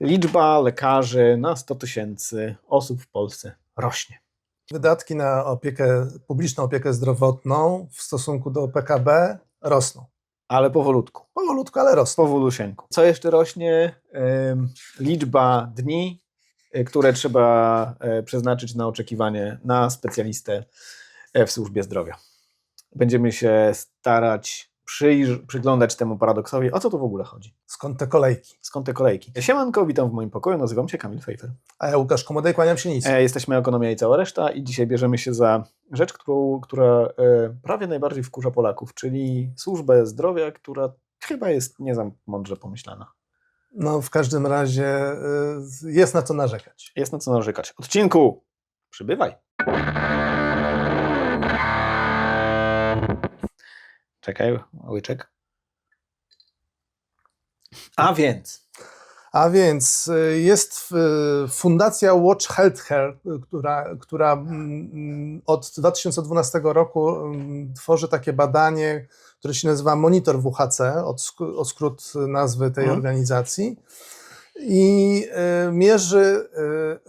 liczba lekarzy na 100 tysięcy osób w Polsce rośnie. Wydatki na opiekę, publiczną opiekę zdrowotną w stosunku do PKB rosną. Ale powolutku, Powolutku, ale rosną. powolusienku. Co jeszcze rośnie? Liczba dni, y, które trzeba e, przeznaczyć na oczekiwanie na specjalistę e, w służbie zdrowia. Będziemy się starać przyjrz- przyglądać temu paradoksowi, o co tu w ogóle chodzi. Skąd te kolejki? Skąd te kolejki? Siemanko, witam w moim pokoju, nazywam się Kamil Fejfer. A ja Łukasz Komodej, kłaniam się nic. E, jesteśmy Ekonomia i cała reszta i dzisiaj bierzemy się za rzecz, którą, która e, prawie najbardziej wkurza Polaków, czyli służbę zdrowia, która chyba jest nie za mądrze pomyślana. No w każdym razie y, jest na co narzekać. Jest na co narzekać. Odcinku, przybywaj. Czekaj, łyczek. A więc, A więc y, jest y, Fundacja Watch Healthcare, y, która, która mm, od 2012 roku mm, tworzy takie badanie, które się nazywa Monitor WHC, od, od skrót nazwy tej Mhm. organizacji. I y, mierzy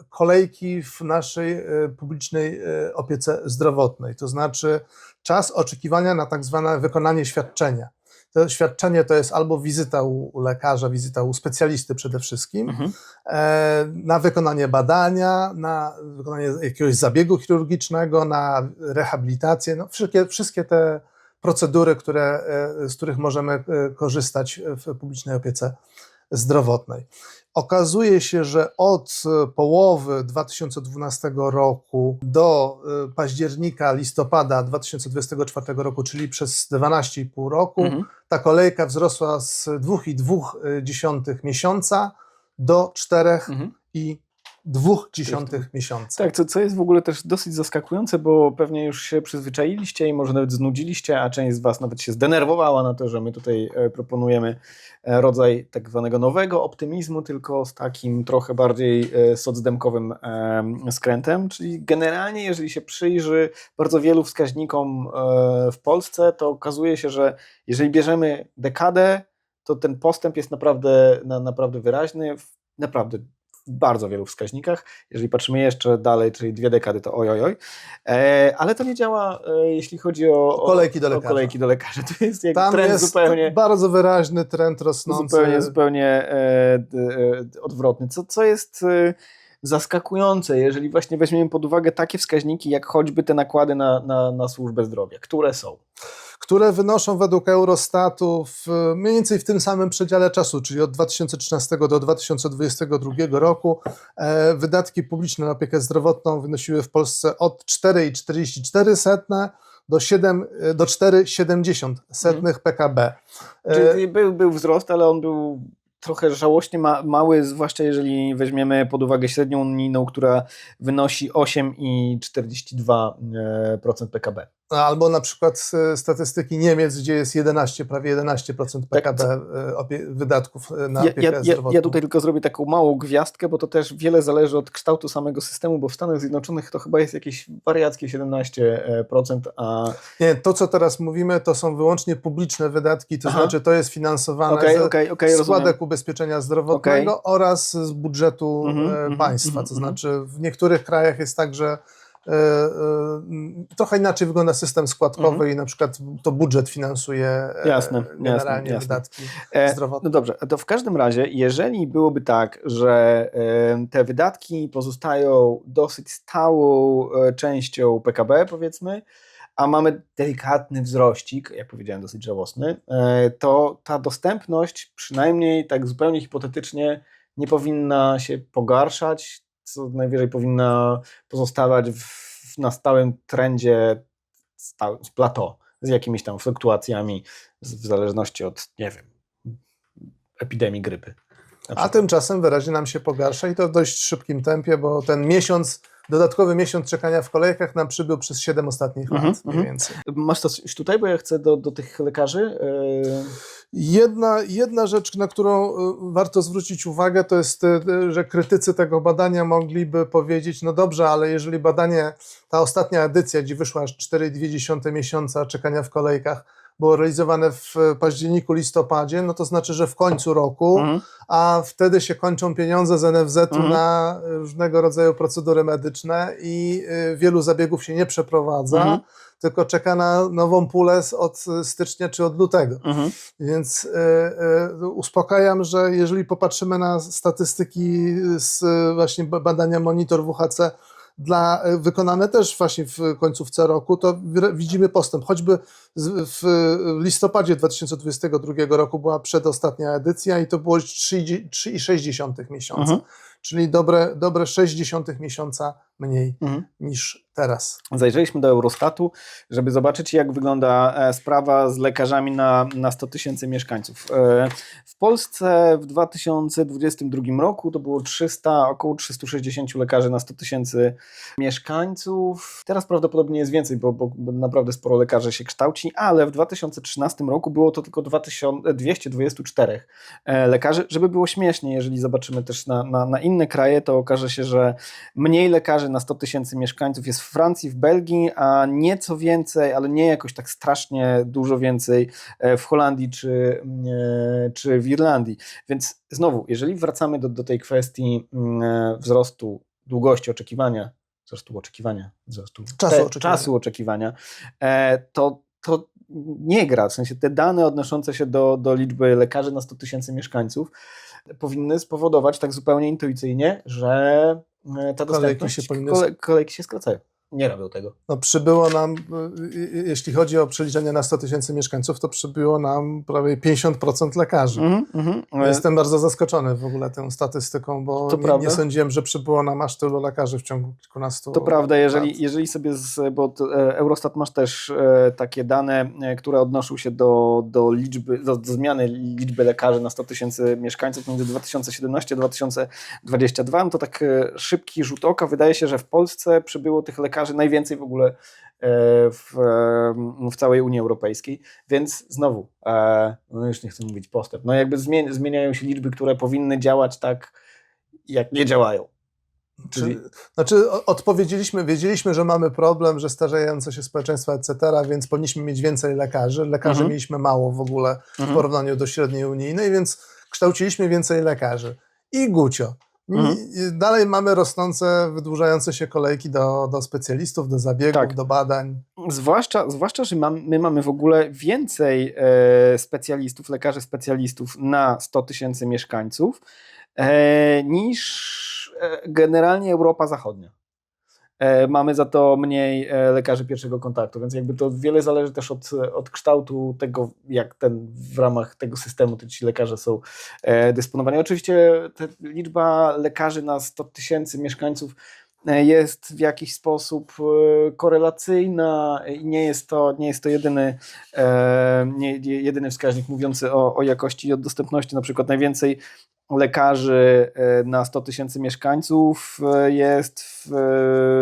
kolejki w naszej publicznej opiece zdrowotnej, to znaczy czas oczekiwania na tak zwane wykonanie świadczenia. To świadczenie to jest albo wizyta u, lekarza, wizyta u specjalisty przede wszystkim, mhm. e, na wykonanie badania, na wykonanie jakiegoś zabiegu chirurgicznego, na rehabilitację, no wszystkie, wszystkie te procedury, które, e, z których możemy e, korzystać w publicznej opiece zdrowotnej. Okazuje się, że od e, połowy 2012 roku do e, października, listopada 2024 roku, czyli przez 12,5 roku, Mhm. ta kolejka wzrosła z 2,2 miesiąca do 4,2 Mhm. Miesiąca. Tak, co, co jest w ogóle też dosyć zaskakujące, bo pewnie już się przyzwyczailiście i może nawet znudziliście, a część z Was nawet się zdenerwowała na to, że my tutaj e, proponujemy e, rodzaj tak zwanego nowego optymizmu, tylko z takim trochę bardziej e, socdemkowym skrętem. Czyli generalnie, jeżeli się przyjrzy bardzo wielu wskaźnikom w Polsce, to okazuje się, że jeżeli bierzemy dekadę, to ten postęp jest naprawdę, na, naprawdę wyraźny. Naprawdę w bardzo wielu wskaźnikach. Jeżeli patrzymy jeszcze dalej, czyli dwie dekady, to oj, oj, oj. E, ale to nie działa, e, jeśli chodzi o, o Kolejki do o lekarza. kolejki do lekarza. To jest jak Tam trend jest zupełnie, bardzo wyraźny trend rosnący. zupełnie, zupełnie e, e, odwrotny. Co, co jest e, zaskakujące, jeżeli właśnie weźmiemy pod uwagę takie wskaźniki, jak choćby te nakłady na, na, na służbę zdrowia, które są. Które wynoszą według Eurostatu w, mniej więcej w tym samym przedziale czasu, czyli od 2013 do 2022 roku, e, wydatki publiczne na opiekę zdrowotną wynosiły w Polsce od 4,44 do, 7, e, do 4,70 Mhm. PKB. E, Czyli był, był wzrost, ale on był trochę żałośnie ma, mały, zwłaszcza jeżeli weźmiemy pod uwagę średnią unijną, która wynosi 8,42% PKB. Albo na przykład e, statystyki Niemiec, gdzie jest 11, prawie 11% PKB e, opie- wydatków e, na Tak, Ja, opiekę ja, zdrowotną. ja tutaj tylko zrobię taką małą gwiazdkę, bo to też wiele zależy od kształtu samego systemu, bo w Stanach Zjednoczonych to chyba jest jakieś wariackie 17%, a Nie, to co teraz mówimy, to są wyłącznie publiczne wydatki, to Aha. znaczy to jest finansowane okej, ze okej, rozumiem. składek ubezpieczenia zdrowotnego oraz z budżetu Mhm, e, mhm, państwa. mhm, To mhm. znaczy w niektórych krajach jest tak, że e, e, trochę inaczej wygląda system składkowy i na przykład to budżet finansuje e, Mhm. Jasne, jasne, generalnie jasne. wydatki E, zdrowotne. No dobrze, to w każdym razie, jeżeli byłoby tak, że e, te wydatki pozostają dosyć stałą e, częścią PKB, powiedzmy, a mamy delikatny wzrościk, jak powiedziałem, dosyć żałosny, e, to ta dostępność, przynajmniej tak zupełnie hipotetycznie, nie powinna się pogarszać, co najwyżej powinna pozostawać w, na stałym trendzie stał, z plateau, z jakimiś tam fluktuacjami, z- w zależności od, nie wiem, epidemii grypy. A tymczasem wyraźnie nam się pogarsza i to w dość szybkim tempie, bo ten miesiąc, dodatkowy miesiąc czekania w kolejkach nam przybył przez 7 ostatnich lat mniej mhm. więcej. Masz coś tutaj, bo ja chcę do, do tych lekarzy. Yy, Jedna, jedna rzecz, na którą y, warto zwrócić uwagę, to jest, y, y, że krytycy tego badania mogliby powiedzieć, no dobrze, ale jeżeli badanie, ta ostatnia edycja, gdzie wyszła aż 4,2 miesiąca czekania w kolejkach, było realizowane w październiku, listopadzie, no to znaczy, że w końcu roku, Mhm. a wtedy się kończą pieniądze z NFZ-u Mhm. na różnego rodzaju procedury medyczne i y, wielu zabiegów się nie przeprowadza, Mhm. tylko czeka na nową pulę od stycznia czy od lutego. Mhm. Więc y, y, uspokajam, że jeżeli popatrzymy na statystyki z y, właśnie ba- badania Monitor WHC dla, y, wykonane też właśnie w końcówce roku, to wi- widzimy postęp. Choćby w listopadzie 2022 roku była przedostatnia edycja i to było 3 3,6 miesiąca, Mhm. Czyli dobre, dobre 0,6 miesiąca mniej Mhm. niż teraz. Zajrzeliśmy do Eurostatu, żeby zobaczyć, jak wygląda e, sprawa z lekarzami na, na 100 tysięcy mieszkańców. E, W Polsce w 2022 roku to było 300, około 360 lekarzy na 100 tysięcy mieszkańców. Teraz prawdopodobnie jest więcej, bo, bo, bo naprawdę sporo lekarzy się kształci, ale w 2013 roku było to tylko 2000, 224 e, lekarzy. Żeby było śmiesznie, jeżeli zobaczymy też na, na, na inne kraje, to okaże się, że mniej lekarzy na 100 tysięcy mieszkańców jest w Francji, w Belgii, a nieco więcej, ale nie jakoś tak strasznie dużo więcej e, w Holandii czy, e, czy w Irlandii. Więc znowu, jeżeli wracamy do, do tej kwestii mm, e, wzrostu długości oczekiwania, wzrostu oczekiwania, wzrostu Czasu te- oczekiwania. czasu oczekiwania to, to nie gra. W sensie te dane odnoszące się do, do liczby lekarzy na 100 tysięcy mieszkańców powinny spowodować tak zupełnie intuicyjnie, że e, ta Kolejki dostępność, się powinny kole, kolejki się skracają. Nie robią tego. No, przybyło nam, y, y, jeśli chodzi o przeliczenie na 100 tysięcy mieszkańców, to przybyło nam prawie 50% lekarzy. Mhm, mhm. E, Jestem bardzo zaskoczony w ogóle tą statystyką, bo To nie, prawda. nie sądziłem, że przybyło nam aż tylu lekarzy w ciągu kilkunastu To prawda, lat. jeżeli, jeżeli sobie, z, bo e, Eurostat masz też e, takie dane, które odnoszą się do, do liczby, do, do zmiany liczby lekarzy na 100 tysięcy mieszkańców między 2017 a 2022, no to tak szybki rzut oka, wydaje się, że w Polsce przybyło tych lekarzy najwięcej w ogóle e, w, e, w całej Unii Europejskiej, więc znowu, e, no już nie chcę mówić postęp, no jakby zmien, zmieniają się liczby, które powinny działać tak, jak nie działają. Czyli- Czy, znaczy, odpowiedzieliśmy, wiedzieliśmy, że mamy problem, że starzejące się społeczeństwo, etc., więc powinniśmy mieć więcej lekarzy. Lekarzy Mhm. mieliśmy mało w ogóle w Mhm. porównaniu do średniej unijnej, więc kształciliśmy więcej lekarzy. I gucio. Mhm. Dalej mamy rosnące, wydłużające się kolejki do, do specjalistów, do zabiegów, Tak. do badań. Zwłaszcza, zwłaszcza że mam, my mamy w ogóle więcej e, specjalistów, lekarzy specjalistów na 100 tysięcy mieszkańców e, niż e, generalnie Europa Zachodnia. E, mamy za to mniej e, lekarzy pierwszego kontaktu, więc jakby to wiele zależy też od, od kształtu tego, jak ten w ramach tego systemu te ci lekarze są e, dysponowani. Oczywiście liczba lekarzy na 100 tysięcy mieszkańców jest w jakiś sposób korelacyjna i nie jest to, nie jest to jedyny, e, nie- jedyny wskaźnik mówiący o, o jakości i o dostępności. Na przykład najwięcej lekarzy e, na 100 tysięcy mieszkańców e, jest w,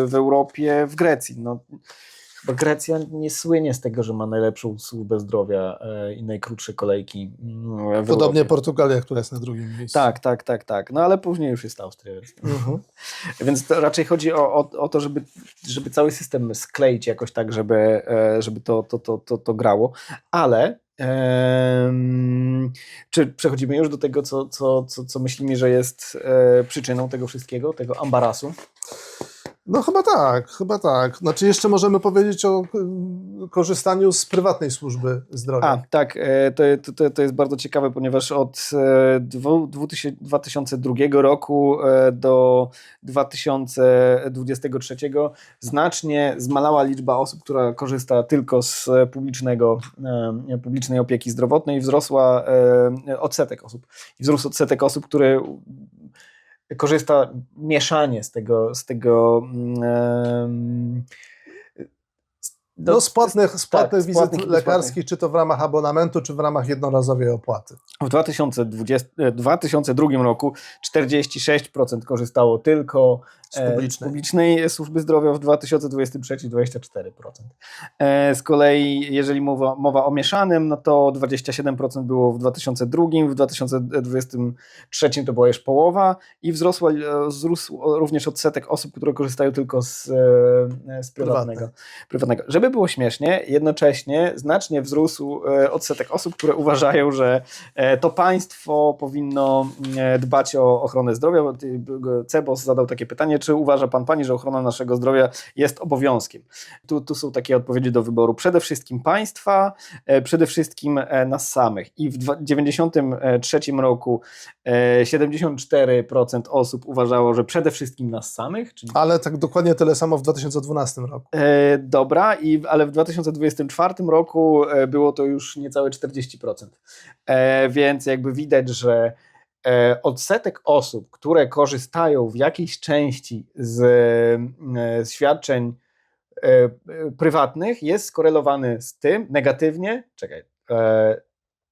w Europie, w Grecji. No, chyba Grecja nie słynie z tego, że ma najlepszą służbę zdrowia e, i najkrótsze kolejki mm, w Podobnie Europie. Portugalia, która jest na drugim miejscu. Tak, tak, tak, tak. No ale później już jest Austria. Więc, Mhm. więc to raczej chodzi o, o, o to, żeby, żeby cały system skleić jakoś tak, żeby, e, żeby to, to, to, to, to grało. Ale czy przechodzimy już do tego, co, co, co, co myślimy, że jest e, przyczyną tego wszystkiego, tego ambarasu? No chyba tak, chyba tak. Znaczy jeszcze możemy powiedzieć o y, korzystaniu z prywatnej służby zdrowia. A, tak, e, to, to, to jest bardzo ciekawe, ponieważ od e, dwu- 2000 2002 roku e, do 2023 znacznie zmalała liczba osób, która korzysta tylko z e, publicznego, e, publicznej opieki zdrowotnej, wzrosła e, odsetek osób. Wzrósł odsetek osób, które korzysta mieszanie z tego, z tego em, No, z płatnych, z płatnych tak, wizyt płatnych lekarskich, czy to w ramach abonamentu, czy w ramach jednorazowej opłaty. W 2020, e, 2002 roku 46% korzystało tylko Z e, publicznej. z publicznej służby zdrowia, w 2023 24%. E, Z kolei, jeżeli mowa, mowa o mieszanym, no to 27% było w 2002, w 2023 to była już połowa i wzrosła, e, wzrósł również odsetek osób, które korzystają tylko z, e, z prywatnego. Prywatnego. Żeby żeby było śmiesznie, jednocześnie znacznie wzrósł e, odsetek osób, które uważają, że e, to państwo powinno e, dbać o ochronę zdrowia. Cebos zadał takie pytanie, czy uważa pan pani, że ochrona naszego zdrowia jest obowiązkiem? Tu, tu są takie odpowiedzi do wyboru. Przede wszystkim państwa, przede wszystkim nas samych. I w 1993 roku e, 74% osób uważało, że przede wszystkim nas samych, czyli Ale tak dokładnie tyle samo w 2012 roku. Dobra, i, ale w 2024 roku e, było to już niecałe 40%. E, więc jakby widać, że e, odsetek osób, które korzystają w jakiejś części z, z świadczeń prywatnych, jest skorelowany z tym negatywnie. Czekaj.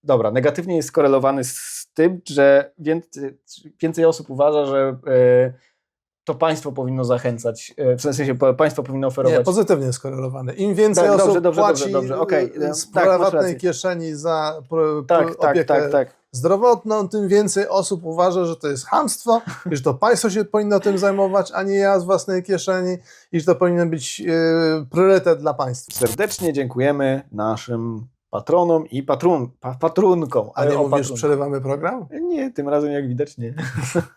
Dobra, negatywnie jest skorelowany z tym, że więcej, więcej osób uważa, że to państwo powinno zachęcać, e, w sensie pa- państwo powinno oferować. Nie, pozytywnie skorelowany. Im więcej Tak, dobrze, osób dobrze, płaci dobrze, dobrze, okej, y, z tak, prywatnej kieszeni za pro, tak, pro, tak, opiekę tak, tak. zdrowotną, tym więcej osób uważa, że to jest hamstwo i że to państwo się powinno tym zajmować, a nie ja z własnej kieszeni i że to powinien być y, priorytet dla państwa. Serdecznie dziękujemy naszym patronom i patrun, pa, patrunkom. A nie mówisz, patrun- przerywamy program? Nie, tym razem jak widać nie.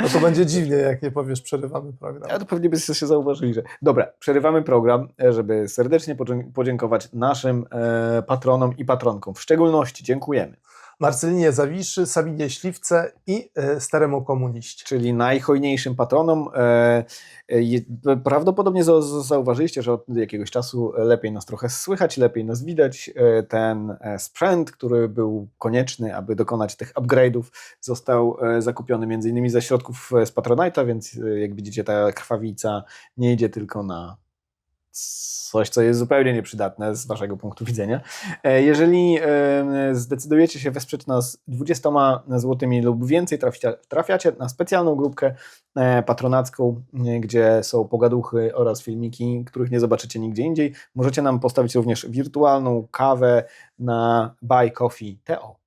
No to będzie dziwnie, jak nie powiesz, przerywamy program. A to pewnie byście się zauważyli, że... Dobra, przerywamy program, e, żeby serdecznie podziękować naszym e, patronom i patronkom. W szczególności dziękujemy, Marcelinie Zawiszy, Sabinie Śliwce i y, Staremu Komuniście. czyli najhojniejszym patronom. E, e, prawdopodobnie za- za- zauważyliście, że od jakiegoś czasu lepiej nas trochę słychać, lepiej nas widać. E, ten e, sprzęt, który był konieczny, aby dokonać tych upgrade'ów, został e, zakupiony między innymi ze środków e, z Patronite'a, więc e, jak widzicie ta krwawica nie idzie tylko na coś, co jest zupełnie nieprzydatne z waszego punktu widzenia. E, Jeżeli zdecydujecie się wesprzeć nas 20 złotymi lub więcej, trafiacie na specjalną grupkę e, patronacką, e, gdzie są pogaduchy oraz filmiki, których nie zobaczycie nigdzie indziej. Możecie nam postawić również wirtualną kawę na Buy Coffee TO.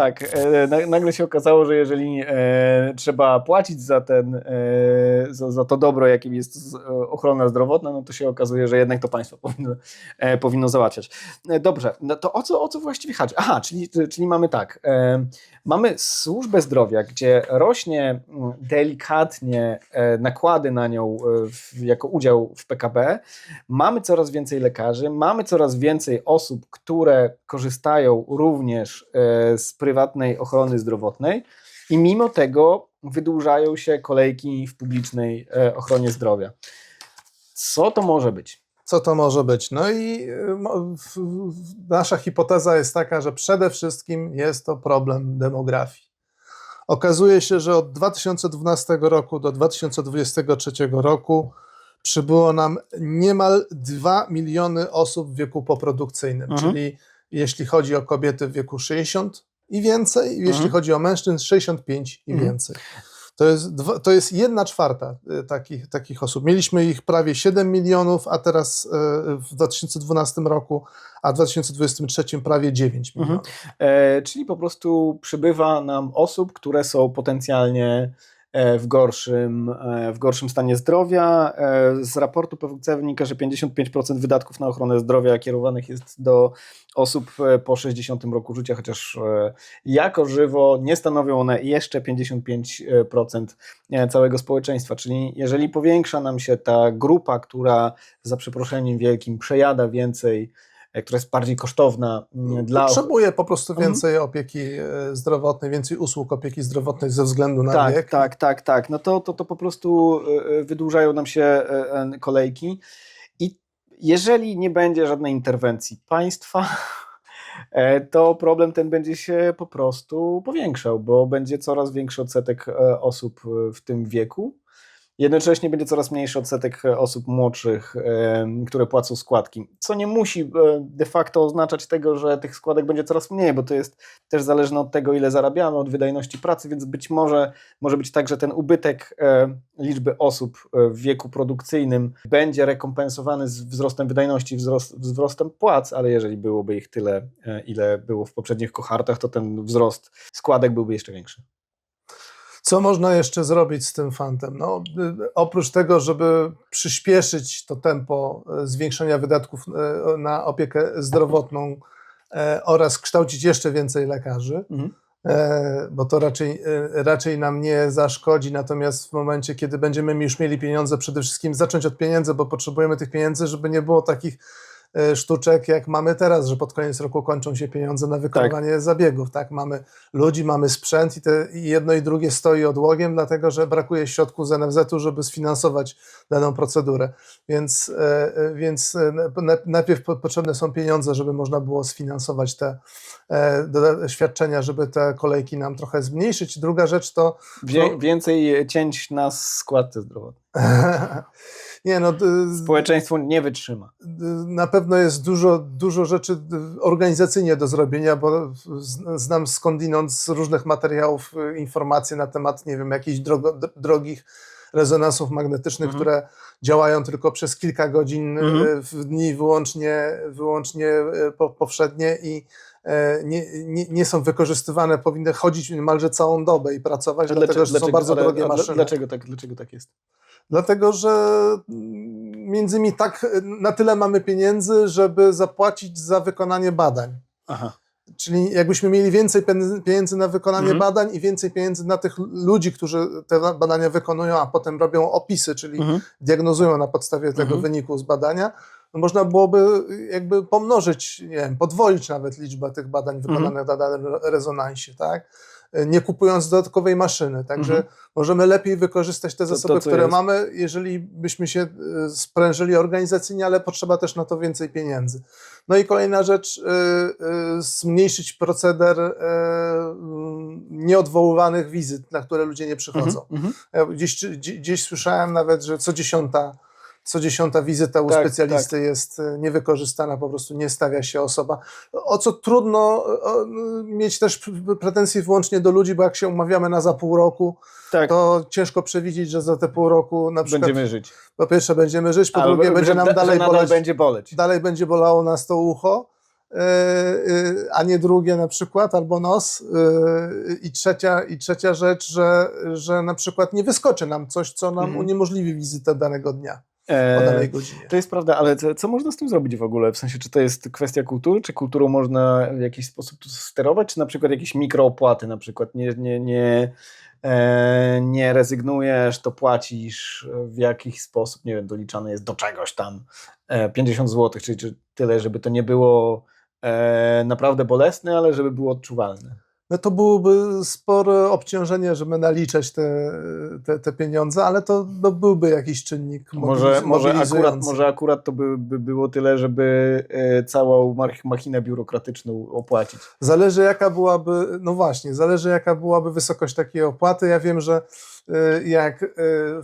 Tak, e, na- nagle się okazało, że jeżeli e, trzeba płacić za, ten, e, za, za to dobro, jakim jest ochrona zdrowotna, no to się okazuje, że jednak to państwo powinno, powinno załatwiać. Dobrze, no to o co, o co właściwie chodzi? Aha, czyli, czyli mamy tak, mamy służbę zdrowia, gdzie rośnie delikatnie nakłady na nią jako udział w PKB, mamy coraz więcej lekarzy, mamy coraz więcej osób, które korzystają również z prywatnej ochrony zdrowotnej i mimo tego wydłużają się kolejki w publicznej e, ochronie zdrowia. Co to może być? Co to może być? No i w- nasza hipoteza jest taka, że przede wszystkim jest to problem demografii. Okazuje się, że od 2012 roku do 2023 roku przybyło nam niemal 2 miliony osób w wieku poprodukcyjnym, Mhm. czyli jeśli chodzi o kobiety w wieku 60 i więcej, jeśli Mhm. chodzi o mężczyzn 65 i Mhm. więcej. To jest, dwa, to jest jedna czwarta y, takich, takich osób. Mieliśmy ich prawie 7 milionów, a teraz y, w 2012 roku, a w 2023 prawie 9 Mhm. milionów. E, czyli po prostu przybywa nam osób, które są potencjalnie w gorszym, e, w gorszym stanie zdrowia. E, Z raportu PWC wynika, że 55% wydatków na ochronę zdrowia kierowanych jest do osób e, po 60 roku życia, chociaż e, jako żywo nie stanowią one jeszcze 55% e, całego społeczeństwa. Czyli jeżeli powiększa nam się ta grupa, która za przeproszeniem wielkim przejada więcej, e, która jest bardziej kosztowna mm, dla Potrzebuje po prostu Mhm. więcej opieki e, zdrowotnej, więcej usług opieki zdrowotnej ze względu na tak, wiek. tak, tak, tak. No to, to, to po prostu y, wydłużają nam się kolejki. I jeżeli nie będzie żadnej interwencji państwa, e, to problem ten będzie się po prostu powiększał, bo będzie coraz większy odsetek e, osób e, w tym wieku. Jednocześnie będzie coraz mniejszy odsetek e, osób młodszych, które płacą składki, co nie musi e, de facto oznaczać tego, że tych składek będzie coraz mniej, bo to jest też zależne od tego, ile zarabiamy, od wydajności pracy, więc być może może być tak, że ten ubytek e, liczby osób w wieku produkcyjnym będzie rekompensowany z wzrostem wydajności, wzrost, wzrostem płac, ale jeżeli byłoby ich tyle, ile było w poprzednich kohartach, to ten wzrost składek byłby jeszcze większy. Co można jeszcze zrobić z tym fantem? No, y, oprócz tego, żeby przyspieszyć to tempo e, zwiększenia wydatków e, na opiekę zdrowotną e, oraz kształcić jeszcze więcej lekarzy, Mhm. e, bo to raczej, raczej nam nie zaszkodzi. Natomiast w momencie, kiedy będziemy już mieli pieniądze, przede wszystkim zacząć od pieniędzy, bo potrzebujemy tych pieniędzy, żeby nie było takich sztuczek, jak mamy teraz, że pod koniec roku kończą się pieniądze na wykonywanie zabiegów. Tak, mamy ludzi, mamy sprzęt i, te, i jedno i drugie stoi odłogiem, dlatego że brakuje środków z NFZ-u, żeby sfinansować daną procedurę. Więc, e, e, więc e, na- najpierw po- potrzebne są pieniądze, żeby można było sfinansować te e, świadczenia, żeby te kolejki nam trochę zmniejszyć. Druga rzecz to Wie, No. Więcej cięć na składce zdrowotnej. nie no, Społeczeństwo nie wytrzyma. na pewno jest dużo, dużo rzeczy organizacyjnie do zrobienia, bo znam skądinąd z różnych materiałów y, informacje na temat, nie wiem, jakichś drogo, dr- drogich rezonansów magnetycznych, Mhm. które działają tylko przez kilka godzin y, Mhm. w dni wyłącznie, wyłącznie y, po, powszednie i e, nie, nie, nie są wykorzystywane, powinny chodzić niemalże całą dobę i pracować, dlatego że są bardzo drogie maszyny. Dlaczego tak, dlaczego tak jest? Dlatego, że mm, między innymi tak na tyle mamy pieniędzy, żeby zapłacić za wykonanie badań. Aha. Czyli jakbyśmy mieli więcej pieniędzy na wykonanie Mhm. badań i więcej pieniędzy na tych ludzi, którzy te badania wykonują, a potem robią opisy, czyli Mhm. diagnozują na podstawie tego Mhm. wyniku z badania, no można byłoby jakby pomnożyć, nie wiem, podwoić nawet liczbę tych badań Mhm. wykonanych na danym rezonansie, tak? Nie kupując dodatkowej maszyny. Także Mhm. możemy lepiej wykorzystać te To- to, zasoby, co które jest. mamy, jeżeli byśmy się y, sprężyli organizacyjnie, ale potrzeba też na to więcej pieniędzy. No i kolejna rzecz, y, zmniejszyć proceder mm, nieodwoływanych wizyt, na które ludzie nie przychodzą. Mhm. Ja gdzieś, gdzieś, gdzieś słyszałem nawet, że co dziesiąta, co dziesiąta wizyta u Tak, specjalisty jest e, niewykorzystana, po prostu nie stawia się osoba. O co trudno o, mieć też pretensje wyłącznie do ludzi, bo jak się umawiamy na za pół roku, Tak, to ciężko przewidzieć, że za te pół roku na przykład będziemy żyć. po pierwsze będziemy żyć, po drugie będzie nam da- dalej boleć, będzie boleć. dalej będzie bolało nas to ucho, e, e, a nie drugie na przykład, albo nos. e, I trzecia, i trzecia rzecz, że, że na przykład nie wyskoczy nam coś, co nam Mhm. uniemożliwi wizytę danego dnia, o E, danej godzinie. To jest prawda, ale co, co można z tym zrobić w ogóle? W sensie, czy to jest kwestia kultury, czy kulturą można w jakiś sposób sterować, czy na przykład jakieś mikroopłaty, na przykład nie, nie, nie, e, nie rezygnujesz, to płacisz w jakiś sposób, nie wiem, doliczane jest do czegoś tam e, 50 zł, czyli czy tyle, żeby to nie było e, naprawdę bolesne, ale żeby było odczuwalne. No to byłoby spore obciążenie, żeby naliczać te, te, te pieniądze, ale to no, byłby jakiś czynnik Może, może, akurat, może akurat to by, by było tyle, żeby e, całą mach- machinę biurokratyczną opłacić. Zależy jaka byłaby, no właśnie, zależy jaka byłaby wysokość takiej opłaty. Ja wiem, że y, jak y,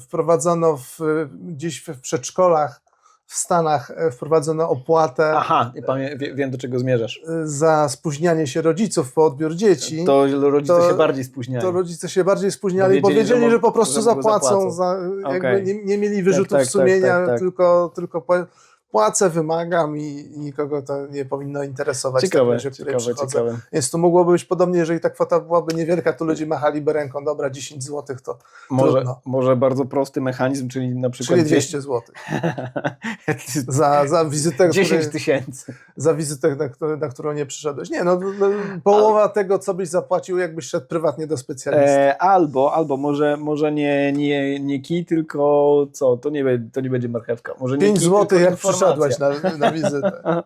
wprowadzono w, gdzieś w przedszkolach w Stanach y, wprowadzono opłatę Aha, i pamię- wie, wiem do czego zmierzasz. y, za spóźnianie się rodziców po odbiór dzieci, to, To rodzice to- się bardziej spóźniają. rodzice się bardziej spóźniali, Bo wiedzieli, że że, po prostu że zapłacą, zapłacą. za, jakby Okej. nie, nie mieli wyrzutów tak, tak, sumienia, tak, tak. tylko, tylko pła- płacę, wymagam i, nikogo to nie powinno interesować. w takim Ciekawe, której ciekawe, ciekawe. Więc to mogłoby być podobnie, jeżeli ta kwota byłaby niewielka, to ludzie machaliby ręką, dobra, 10 zł to Może, Trudno. może bardzo prosty mechanizm, czyli na przykład czyli 200 zł. Za, za wizytę, 10 której, tysięcy. za wizytę na, którą- na którą nie przyszedłeś. Nie, no, no połowa tego, co byś zapłacił, jakbyś szedł prywatnie do specjalisty. E, albo, albo może, może nie, nie, nie kij, tylko co? To nie, to nie będzie marchewka. Może nie 5 kij, zł, jak informacja. Przyszedłeś na, na wizytę.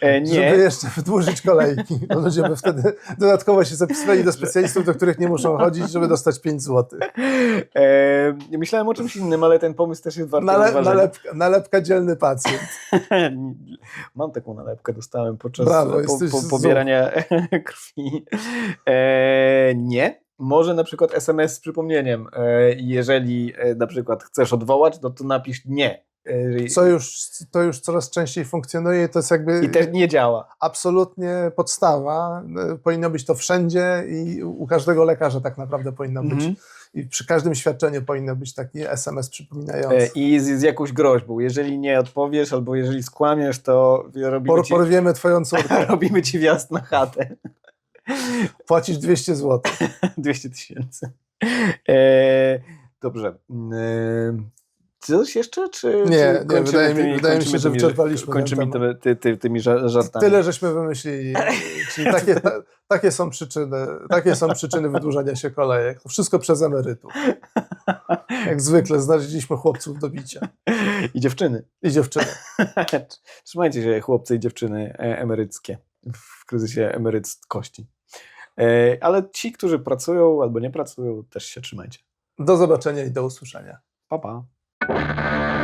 E, nie. Żeby jeszcze wydłużyć kolejki. Bo ludzie by wtedy dodatkowo się zapisywali do specjalistów, do których nie muszą chodzić, żeby dostać 5 zł. E, myślałem o czymś innym, ale ten pomysł też jest warty Nale, nalepka, nalepka dzielny pacjent. Mam taką nalepkę, dostałem podczas Brawo, po, po, pobierania krwi. E, nie. Może na przykład SMS z przypomnieniem. E, jeżeli e, na przykład chcesz odwołać, no to napisz nie. E, Co już, to już coraz częściej funkcjonuje i to jest jakby I też nie działa. absolutnie podstawa. Powinno być to wszędzie i u każdego lekarza tak naprawdę powinno być. Mhm. I przy każdym świadczeniu powinno być taki SMS przypominający. E, I z, z jakąś groźbą. Jeżeli nie odpowiesz albo jeżeli skłamiesz, to robimy, Por, ci, porwiemy twoją córkę. robimy ci wjazd na chatę. Płacisz 200 zł. 200 tysięcy. E, dobrze. Coś jeszcze, czy Nie, czy nie, wydaje mi- wydaje mi się, że tymi- wyczerpaliśmy Kończymy temat. ty, ty, ty, tymi ża- żartami. Tyle żeśmy wymyślili. Czyli takie, ta, takie, są przyczyny, takie są przyczyny wydłużania się kolejek. To wszystko przez emerytów. Jak zwykle znaleźliśmy chłopców do bicia. I dziewczyny. I dziewczyny. Trzymajcie się, chłopcy i dziewczyny e, emeryckie w kryzysie emeryckości. E, Ale ci, którzy pracują albo nie pracują, też się trzymajcie. Do zobaczenia i do usłyszenia. Pa, pa. Thank you.